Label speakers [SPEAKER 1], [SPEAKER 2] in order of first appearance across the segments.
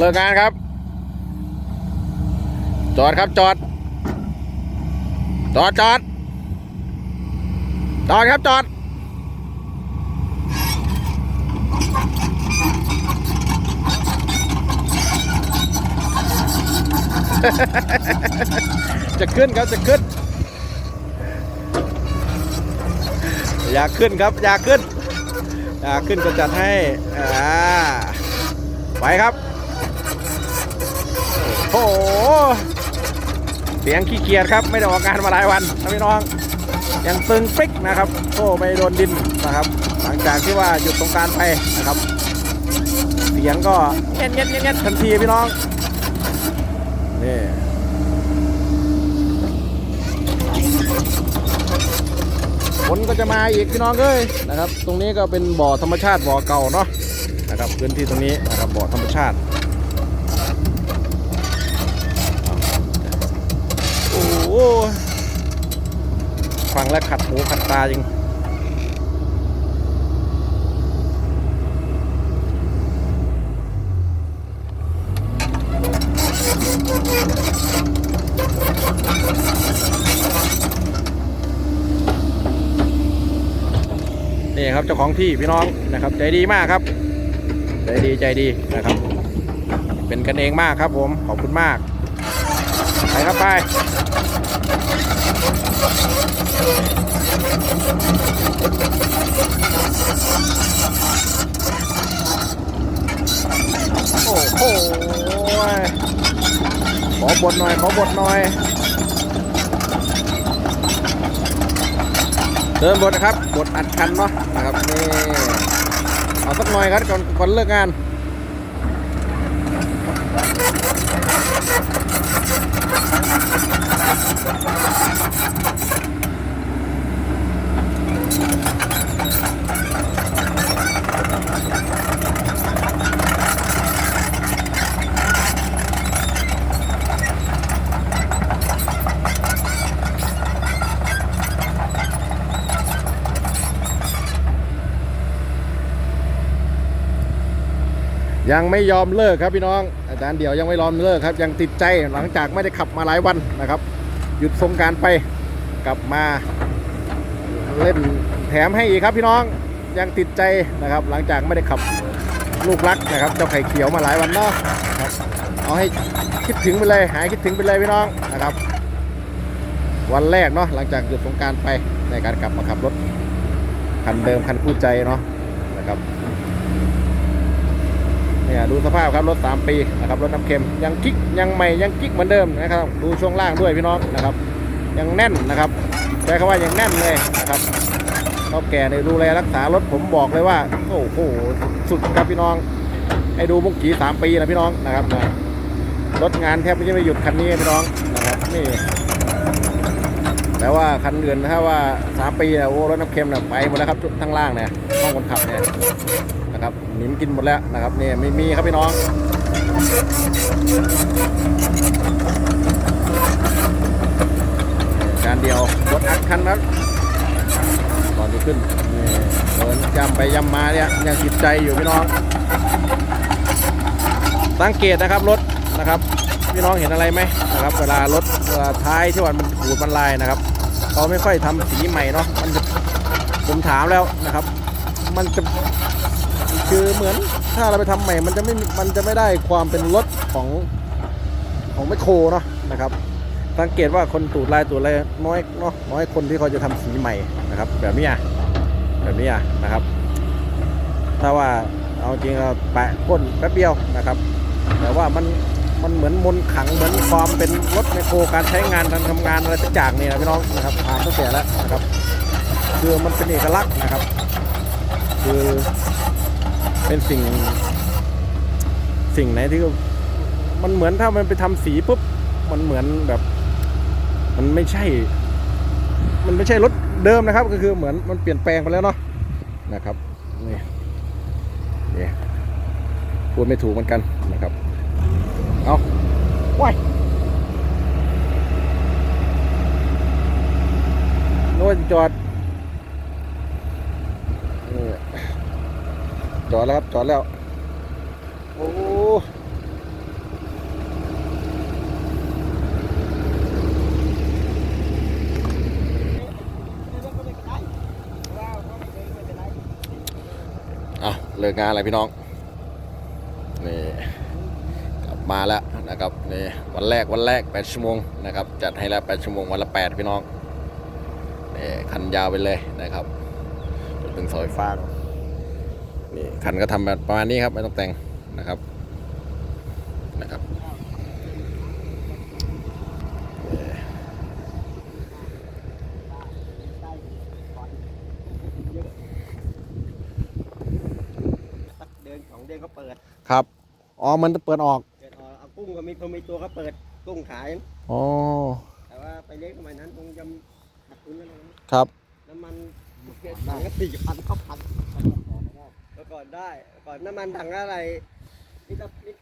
[SPEAKER 1] เลิกงานครับ จอดครับจอด จอดจอด จอดครับจอด จะขึ้นครับจะขึ้น อยากขึ้นครับอยากขึ้นอยากขึ้นก็จัดให้ อ่า ไปครับ โอ้โห เสียงขี้เกียจครับ ไม่ได้ออกงานมาหลายวันนะพี่น้อง ยังตึงปิ๊กนะครับโอ้ไม่โดนดินนะครับ หลังจากที่ว่าหยุดสงการไปนะครับ เสียงก็เงี้ยเงี้ยเงี้ยทันทีพี่น้องนี่ฝนก็จะมาอีกพี่น้องเอ้ยนะครับ ตรงนี้ก็เป็นบ่อธรรมชาติบ่อเก่าเนาะนะครับพื้นที่ตรงนี้นะครับบ่อธรรมชาติ โอ้ฟังแล้วขัดหูขัดตาจริง นี่ครับเจ้าของที่พี่น้องนะครับ ใจดีมากครับ ใจดีใจดีนะครับ เป็นกันเองมากครับผม ขอบคุณมาก ไปครับไปโอ้โหขอบทหน่อย ขอบทหน่อย เดินบทนะครับ บทอัดคันเนาะนะครับนี่เอาสักหน่อยครับก่อนก่อนเลิกงาน ยังไม่ยอมเลิกครับพี่น้องอาจารย์เดี่ยวยังไม่ยอมเลิกครับ ยังติดใจหลังจากไม่ได้ขับมาหลายวันนะครับ หยุดสงการไปกลับมาเล่นแถมให้อีกครับพี่น้องยังติดใจนะครับ หลังจากไม่ได้ขับลูกรักนะครับ เจ้าไข่เขียวมาหลายวันเนาะครับเอาให้คิดถึงไปเลยหายคิดถึงไปเลยพี่น้องนะครับ วันแรกเนาะหลังจากหยุดสงการไปในการกลับมาขับรถคันเดิมคันคู่ใจเนาะนะครับ เนี่ยดูสภาพครับรถ 3 ปีนะครับรถน้ำเค็มยังกิ๊กยังใหม่ยังกิ๊กเหมือนเดิมนะครับ ดูช่วงล่างด้วยพี่น้องนะครับ ยังแน่นนะครับใช้คำว่ายังแน่นเลยนะครับเท่าแก่เนี่ยดูแลรักษารถผมบอกเลยว่าโอ้โหสุดครับพี่น้องให้ดูมุกกี่สามปีนะพี่น้องนะครับนะรถงานแทบไม่ใช่ไม่หยุดคันนี้พี่น้องนะครับนี่แต่ว่าคันอื่นถ้าว่าสามปีนี่ยโอ้รถน้ำเค็มเนี่ยไปหมดแล้วครับทั้งล่างเนี่ยห้องคนขับเนี่ย นะครับหนิมกินหมดแล้วนะครับนี่ไม่มีครับพี่น้องการเดียวรถอัดคันครับก่อนจะขึ้นนี่เดินย่ำไปย่ำมาเนี่ยยังติดใจอยู่พี่น้องสังเกตนะครับรถนะครับ พี่น้องเห็นอะไรไหมนะครับ เวลารถเวลาท้ายที่ว่ามันขูดมันลายนะครับเขาไม่ค่อยทำสีใหม่เนาะมันจะผมถามแล้วนะครับ มันจะ คือเหมือนถ้าเราไปทำใหม่มันจะไม่มันจะไม่ได้ความเป็นรถของของไมโครเนาะนะครับสังเกตว่าคนตูดลายตูดลายน้อยเนาะน้อยคนที่เขาจะทำสีใหม่นะครับ แบบนี้อะแบบนี้อะนะครับ ถ้าว่าเอาจริงเราแปะก้นแป๊บเดียวนะครับ แต่ว่ามันมันเหมือนมนขังเหมือนความเป็นรถไมโครการใช้งานการทำงานอะไรสักอย่างเนี่ยนะพี่น้องนะครับผ่านตั้งแต่แล้วนะครับ คือมันเป็นเอกลักษณ์นะครับ คือ เป็นสิ่ง สิ่งไหนที่มันเหมือนถ้ามันไปทำสีปุ๊บมันเหมือนแบบ มันไม่ใช่ มันไม่ใช่รถเดิมนะครับ ก็คือเหมือนมันเปลี่ยนแปลงไปแล้วเนาะนะครับนี่นี่พูดไม่ถูกเหมือนกันนะครับเอาว้ายโน้นจอด จอดแล้วครับ จอดแล้ว โอ้เอาเลิกงานอะไรพี่น้อง นี่ กลับมาแล้วนะครับนี่วันแรกวันแรก 8 ชั่วโมงนะครับ จัดให้แล้ว 8 ชั่วโมงวันละ 8 พี่น้องนี่คันยาวไปเลยนะครับจนถึงสอยฟ้า นี่คันก็ทำแบบประมาณนี้ครับ ไม่ต้องแต่งนะครับนะครับนี่
[SPEAKER 2] สักเดือนสองเดือนก็เปิด
[SPEAKER 1] ครับอ๋อมันจะเปิดออก
[SPEAKER 2] เปิดออกเอากุ้งก็มีตัวมีตัวก็เปิดกุ้งขาย
[SPEAKER 1] อ๋อ
[SPEAKER 2] แต่ว่าไปเลี้ยงสมัยนั้นคงจะขาดทุนแล้วนะครับน้ำมันเกิดถังก็สี่พันเข้าพันเมื่อก่อนได้เมื่อก่อนน้ำมันถังละอะไรนี่ก็นี่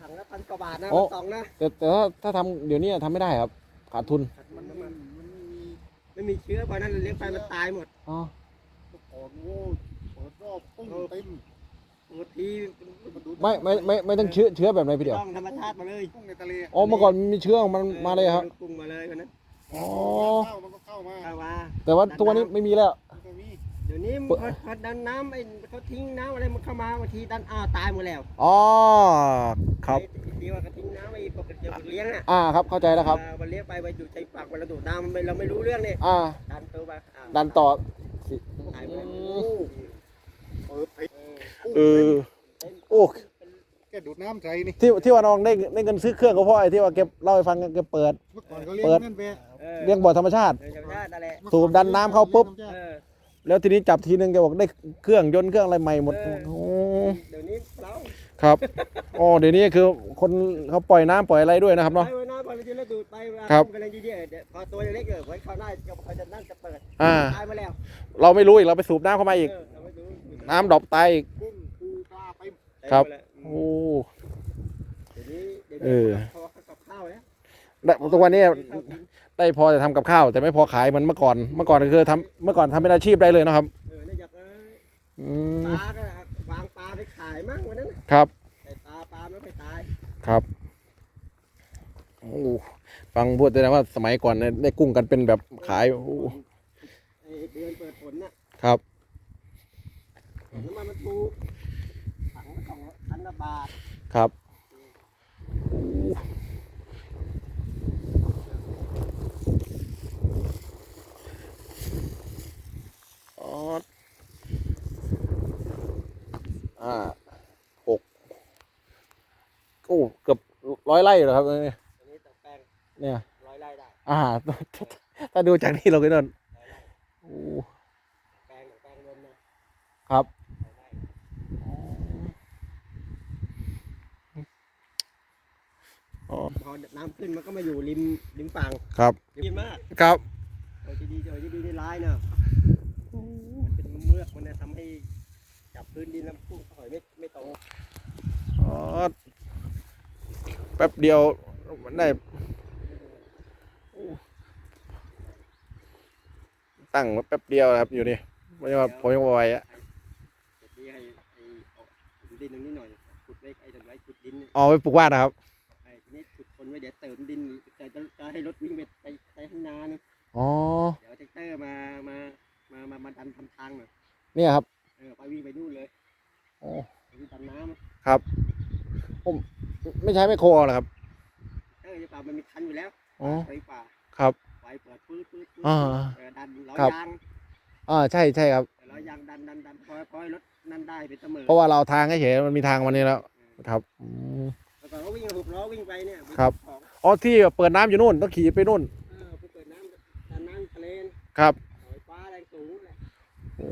[SPEAKER 2] ถังละพันกว่าบาทนะมันสองนะ
[SPEAKER 1] แต่แต่ถ้าถ้าทำเดี๋ยวนี้ทำไม่ได้ครับ ขาดทุน
[SPEAKER 2] ขาดทุนน้ำมันไม่มีเชื้อเพราะนั้นเลี้ยงไปมันตายหมด
[SPEAKER 1] อ๋อ
[SPEAKER 3] ก่อนโง่เปิดรอบปุ้งเต็ม
[SPEAKER 2] บางที
[SPEAKER 3] มันดู
[SPEAKER 1] ไม่ไม่ไม่ไม่ต้องเชื้อเชื้อแบบไหนพี่เดียว
[SPEAKER 2] ต้องธรรมชาติมาเลย
[SPEAKER 3] ปุ้งในทะเล
[SPEAKER 1] อ๋อเมื่อก่อนมีเชื้อของมันมาเลยครับ
[SPEAKER 2] กุ้งมาเลยวันนั้น
[SPEAKER 1] อ๋อ
[SPEAKER 3] เข้ามันก็เข้ามา
[SPEAKER 2] เข้ามา
[SPEAKER 1] แต่ว่าทุกวันนี้ไม่มีแล้ว
[SPEAKER 3] มันก็มี
[SPEAKER 2] เดี๋ยวนี้มันเขาเขาดันน้ำไอ้เขาทิ้งน้ำอะไรมันเข้ามาบางทีดันอ้าวตายหมดแล้ว
[SPEAKER 1] อ๋อครับ
[SPEAKER 2] ไอ้ที่ว่าเขาทิ้งน้ำไอ้ปกติเลี้ยงอะ
[SPEAKER 1] อ่าครับเข้าใจแล้วครับ
[SPEAKER 2] เออมันเลี้ยงไปไปอยู่ใช้ปากมันระดูดน้ำมันไม่เราไม่รู้เรื่องนี่
[SPEAKER 1] อ่า
[SPEAKER 2] ดันตัวไปอ้าว
[SPEAKER 1] ดันต่อ
[SPEAKER 2] ตายหมด
[SPEAKER 1] อื
[SPEAKER 2] แล้ว
[SPEAKER 1] ม
[SPEAKER 3] เปิดผิด
[SPEAKER 1] เออโอ้
[SPEAKER 3] แกดูดน้ำใจนี่
[SPEAKER 1] ที่ที่ว่าน้องได้ได้เงินซื้อเครื่องก็เพราะไอ้ที่ว่าเก็บเล่าให้ฟังแกเปิด
[SPEAKER 3] เมื่อก่อนเขาเลี้ย
[SPEAKER 1] เปิด
[SPEAKER 3] งนั่นเบะ
[SPEAKER 2] เออ
[SPEAKER 1] เลี้ยงบ่อธรรมชาติ
[SPEAKER 2] เลี้ยงธรรมชาตินั่นแหละ
[SPEAKER 1] สูบดันน้ำเข้าปุ๊บ
[SPEAKER 2] เออ
[SPEAKER 1] แล้วทีนี้จับทีนึงแกบอกได้เครื่องยนต์เครื่องอะไรใหม่หมด
[SPEAKER 2] เออ
[SPEAKER 1] โอ้
[SPEAKER 2] เดี๋ยวนี้เรา
[SPEAKER 1] ครับอ๋อเดี๋ยวนี้คือคนเขาปล่อยน้ำปล่อยอะไรด้วยนะครับ
[SPEAKER 2] ไป
[SPEAKER 1] เนาะ
[SPEAKER 2] ไว้น้ำพอเราจะระดูดไปเวลา
[SPEAKER 1] ครับ
[SPEAKER 2] กำลังยืดๆเดี๋ยวพอตัวเล็กๆเออไว้เข้าหน้าจะเขาจะนั่นจะเปิด
[SPEAKER 1] อ่า
[SPEAKER 2] ตายมาแล้ว
[SPEAKER 1] เราไม่รู้อีกเราไปสูบน้ำเข้ามาอีก
[SPEAKER 2] เออเราไม่รู้
[SPEAKER 1] น้ำดรอปตายอีก
[SPEAKER 3] กุ้งปูปลาไป
[SPEAKER 1] ครับ
[SPEAKER 2] ตายหมดแล้ว
[SPEAKER 1] โอ้
[SPEAKER 2] เดี๋ยวนี้เดี๋ยว
[SPEAKER 1] เอ
[SPEAKER 2] นี้
[SPEAKER 1] อ
[SPEAKER 2] เขาเขากับข้าวแล้ว
[SPEAKER 1] ได้ทุกวันนี้
[SPEAKER 2] ข้าวกิน
[SPEAKER 1] ได้พอจะทำกับข้าว แต่ไม่พอขายเหมือนเมื่อก่อน เมื่อก่อนคือทำเมื่อก่อนทำเป็นอาชีพได้เลยนะครับ
[SPEAKER 2] เออเนี่ยอยากเออ
[SPEAKER 1] อื
[SPEAKER 2] ป
[SPEAKER 1] ม
[SPEAKER 2] ลาก็วางปลาไปขายมั่งวันนั้นน่ะ
[SPEAKER 1] ครับ
[SPEAKER 2] แต่ปลาปลาไม่ค่อยตาย
[SPEAKER 1] ครับโอ้ฟังพูดได้ว่าสมัยก่อนเนี่ยได้กุ้งกันเป็นแบบขายโอ้
[SPEAKER 2] ไอ้เดือนเปิดผลน่ะ
[SPEAKER 1] ครับ
[SPEAKER 2] น้ำมันมันถูกถังละสองพันละบาท
[SPEAKER 1] ครับ อ๋ออ่าหกโอ้เกือบร้อยไร่เหรอครับเนี่ย
[SPEAKER 2] อันนี้แต่แปลง
[SPEAKER 1] เนี่ย
[SPEAKER 2] ร้อยไร่ได้
[SPEAKER 1] อ่า ถ้าดูจากนี่เราก็นนโอ้
[SPEAKER 2] แปลงแปลงรวมนะครับร้อยไร่
[SPEAKER 1] อ๋อ
[SPEAKER 2] พอน้ำขึ้นมันก็มาอยู่ริมริมฝั่ง
[SPEAKER 1] ครับ
[SPEAKER 2] ดีมาก
[SPEAKER 1] ครับ
[SPEAKER 2] เออที่ดีเออที่ดีที่ร้ายเนาะมันเป็นเมือกมันเนี่ยทำให้จับพื้นดินแล้วพุ่งหอยไม่ไม่ตรง
[SPEAKER 1] อ๋อ แป๊บเดียวมันได้ ตั้งไว้แป๊บเดียวครับอยู่นี่ไม่ใช่ว่าผมยังไหวอะ
[SPEAKER 2] เดี๋ยวนี้ให้ไอ้เอาดินตรงนี้หน่อยขุดไว้ไอ้ตรงไว้ขุดดินเนี่ย
[SPEAKER 1] เอาไว้ปลูกว่านนะครับ
[SPEAKER 2] ไอ้ทีนี้ขุดคนไว้เดี๋ยวเติมดินแต่จะจะให้รถวิ่งไปไปไปข้างหน้านี่
[SPEAKER 1] อ๋อ
[SPEAKER 2] เดี๋ยวแท็กเตอร์มามามามามาดันทำทางหน่อย
[SPEAKER 1] เนี่ยครับ
[SPEAKER 2] เออไปวิ่งไปนู่นเลย
[SPEAKER 1] โอ้
[SPEAKER 2] ไปวิ่งตามน้ำอะ
[SPEAKER 1] ครับ ผมไม่ใช้ไมโครเหรอครับ
[SPEAKER 2] เออจะป่ามันมีคันอยู่แล้ว
[SPEAKER 1] อ๋อ
[SPEAKER 2] ไปป่า
[SPEAKER 1] ครับ
[SPEAKER 2] ไฟเปิดปื๊ดปื๊ดปื๊ด
[SPEAKER 1] อ่า
[SPEAKER 2] เออดันล้อ
[SPEAKER 1] ครับ
[SPEAKER 2] ยาง
[SPEAKER 1] อ่าใช่ใช่ครับ
[SPEAKER 2] ล้อยางดันดันดันพอพอให้รถนั่นได้เป็นเสมอ
[SPEAKER 1] เพราะว่าเราทางเฉยๆมันมีทางวันนี้แล้วครับอืม
[SPEAKER 2] แล้วก็เขาวิ่งหกล้อวิ่งไปเนี่ย
[SPEAKER 1] ครับ
[SPEAKER 2] ของ
[SPEAKER 1] อ๋อที่เปิดน้ำอยู่นู่นต้องขี่ไปนู่น
[SPEAKER 2] เออไปเปิดน้ำดันน้ำทะเลน
[SPEAKER 1] ครับ
[SPEAKER 2] ไฟฟ้าแรงสูงแหละ
[SPEAKER 1] โอ้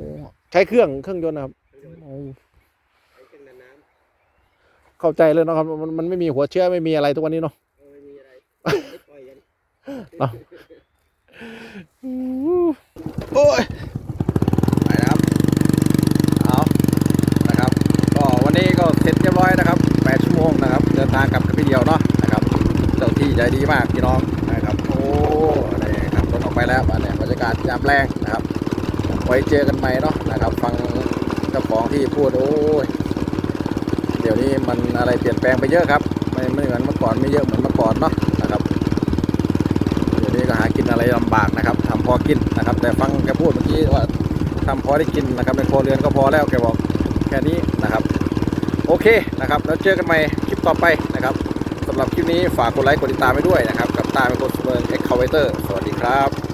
[SPEAKER 1] ใช้เครื่องเครื่องยนต์นะครับ
[SPEAKER 2] เครื่องยนต์
[SPEAKER 1] โอ้
[SPEAKER 2] ใช้เครื่องดันน้
[SPEAKER 1] เข้าใจเลยเนาะครับมันมันไม่มีหัวเชื้อไม่มีอะไรทุกวันนี้เนาะำ
[SPEAKER 2] เออไม่มีอะไรไม่ปล่อยกัน
[SPEAKER 1] เนาะโอ้ยไปนะครับเอานะครับก็วันนี้ก็เสร็จเรียบร้อยนะครับ8ชั่วโมงนะครับ เดินทางกลับกับพี่เดียวเนาะนะครับเจ้าที่ใจดีมากพี่น้องนะครับโอ้นี่ขับรถออกไปแล้วอันนี้บรรยากาศยามแรงนะครับไว้เจอกันใหม่เนาะนะครับ ฟังเจ้าของที่พูดโอ้ยเดี๋ยวนี้มันอะไรเปลี่ยนแปลงไปเยอะครับ ไม่ไม่เหมือนเมื่อก่อนไม่เยอะเหมือนเมื่อก่อนเนาะนะครับเดี๋ยวนี้ก็หากินอะไรลำบากนะครับทำพอกินนะครับ แต่ฟังแกพูดเมื่อกี้ว่าทำพอได้กินนะครับในครัวเรือนก็พอแล้วแกบอกแค่นี้นะครับ โอเคนะครับ แล้วเจอกันใหม่คลิปต่อไปนะครับสำหรับคลิปนี้ฝากกดไลค์กดติดตามไปด้วยนะครับ กับตาเป็นคนเสมอเอ็กคาเวเตอร์สวัสดีครับ